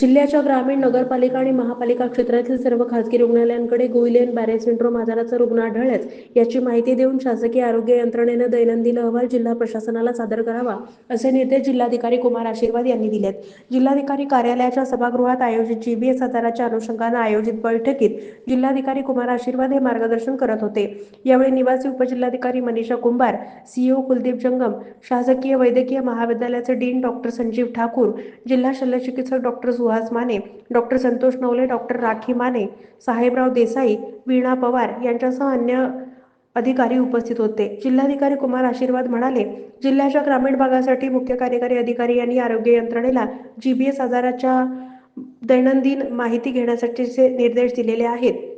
जिल्ह्याच्या ग्रामीण नगरपालिका आणि महापालिका क्षेत्रातील सर्व खासगी रुग्णालयांकडे गोइलेन बॅरे सिंड्रोम आजाराचा रुग्ण आढळल्यास याची माहिती देऊन शासकीय आरोग्य यंत्रणेनं दैनंदिन अहवाल जिल्हा प्रशासनाला सादर करावा असे निर्देश जिल्हाधिकारी कुमार आशीर्वाद यांनी दिलेत. जिल्हाधिकारी कार्यालयाच्या सभागृहात आयोजित जीबीएस आजाराच्या अनुषंगानं आयोजित बैठकीत जिल्हाधिकारी कुमार आशीर्वाद हे मार्गदर्शन करत होते. यावेळी निवासी उपजिल्हाधिकारी मनीषा कुंभार सीईओ कुलदीप जंगम शासकीय वैद्यकीय महाविद्यालयाचे डीन डॉक्टर संजीव ठाकूर जिल्हा शल्यचिकित्सक doctor Suhas Mane doctor Santosh Navale doctor Rakhi Mane Sahebrao Desai Veena Pawar यांच्यासह अन्य अधिकारी उपस्थित होते. जिल्हाधिकारी कुमार आशीर्वाद म्हणाले जिल्ह्याच्या ग्रामीण भागासाठी मुख्य कार्यकारी अधिकारी यांनी आरोग्य यंत्रणेला जीबीएस आजाराच्या दैनंदिन माहिती घेण्यासाठीचे निर्देश दिलेले आहेत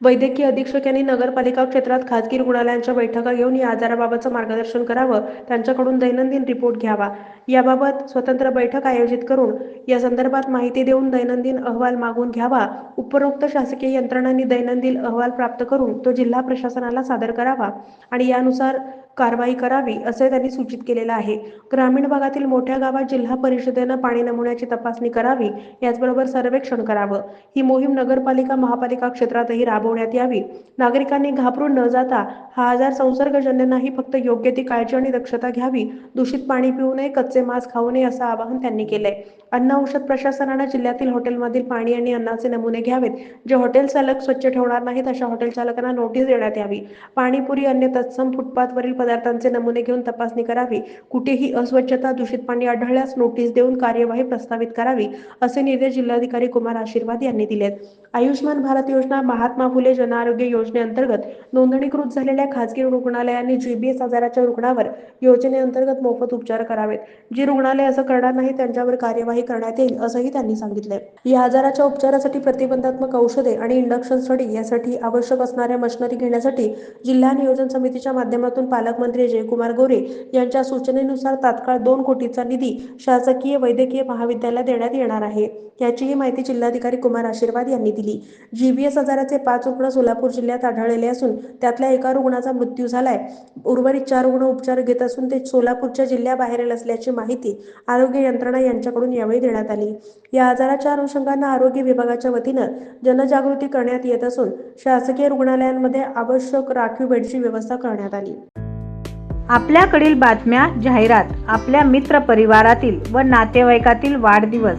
वैद्यकीय अधीक्षक यांनी नगरपालिका क्षेत्रात खासगी रुग्णालयांच्या बैठका घेऊन या आजाराबाबतचं मार्गदर्शन करावं त्यांच्याकडून दैनंदिन रिपोर्ट घ्यावा. याबाबत स्वतंत्र बैठक आयोजित करून या संदर्भात माहिती देऊन दैनंदिन अहवाल मागून घ्यावा. उपरोक्त शासकीय यंत्रणांनी दैनंदिन अहवाल प्राप्त करून तो जिल्हा प्रशासनाला सादर करावा आणि यानुसार कारवाई करावी असे त्यांनी सूचित केलेलं आहे. ग्रामीण भागातील मोठ्या गावात जिल्हा परिषदेनं पाणी नमुन्याची तपासणी करावी याचबरोबर सर्वेक्षण करावं. ही मोहीम नगरपालिका महापालिका क्षेत्रातही राबवण्यात यावी. नागरिकांनी घाबरून न जाता हा आजार संसर्गजन्य नाही फक्त योग्य ती काळजी आणि दक्षता घ्यावी. दूषित पाणी पिऊ नये कच्चे मांस खाऊ नये असं आवाहन त्यांनी केलंय. अन्न औषध प्रशासनानं जिल्ह्यातील हॉटेलमधील पाणी आणि अन्नाचे नमुने घ्यावेत. जे हॉटेल चालक स्वच्छ ठेवणार नाहीत अशा हॉटेल चालकांना नोटीस देण्यात यावी. पाणीपुरी अन्य तत्सम फुटपाथवरील पदार्थांचे नमुने घेऊन तपासणी करावी. कुठेही अस्वच्छता दूषित पाणी आढळल्यास नोटीस देऊन कार्यवाही प्रस्तावित करावी असे निर्देश जिल्हाधिकारी कुमार आशीर्वाद यांनी दिलेत. आयुष्यमान भारत योजना महात्मा फुले जनआरोग्य योजनेअंतर्गत नोंदणीकृत झालेल्या खासगी रुग्णालयांनी जीबीएस आजाराच्या रुग्णावर योजनेअंतर्गत मोफत उपचार करावेत. जी रुग्णालय असं करणार नाही त्यांच्यावर कार्यवाही करण्यात येईल असंही त्यांनी सांगितलंय. या आजाराच्या उपचारासाठी प्रतिबंधात्मक औषधे आणि इंडक्शन स्टडी यासाठी आवश्यक असणाऱ्या मशिनरी घेण्यासाठी जिल्हा नियोजन समितीच्या माध्यमातून पालकमंत्री जयकुमार गोरे यांच्या सूचनेनुसार तात्काळ दोन कोटीचा निधी शासकीय वैद्यकीय महाविद्यालयात देण्यात येणार आहे. याचीही माहिती जिल्हाधिकारी कुमार आशीर्वाद यांनी दिली. जीबीएस आजाराचे पाच रुग्ण सोलापूर जिल्ह्यात आढळलेले असून त्यातल्या एका रुग्णाचा मृत्यू झालाय. उर्वरित चार रुग्ण उपचार घेत असून ते सोलापूरच्या जिल्ह्याबाहेरील असल्याची माहिती आरोग्य यंत्रणा यांच्याकडून यावेळी देण्यात आली. या आजाराच्या अनुषंगाने आरोग्य विभागाच्या वतीनं जनजागृती करण्यात येत असून शासकीय रुग्णालयांमध्ये आवश्यक राखीव बेडची व्यवस्था करण्यात आली. आपल्याकडील बातम्या जाहिरात आपल्या मित्र परिवारातील व नातेवाईकातील वाढदिवस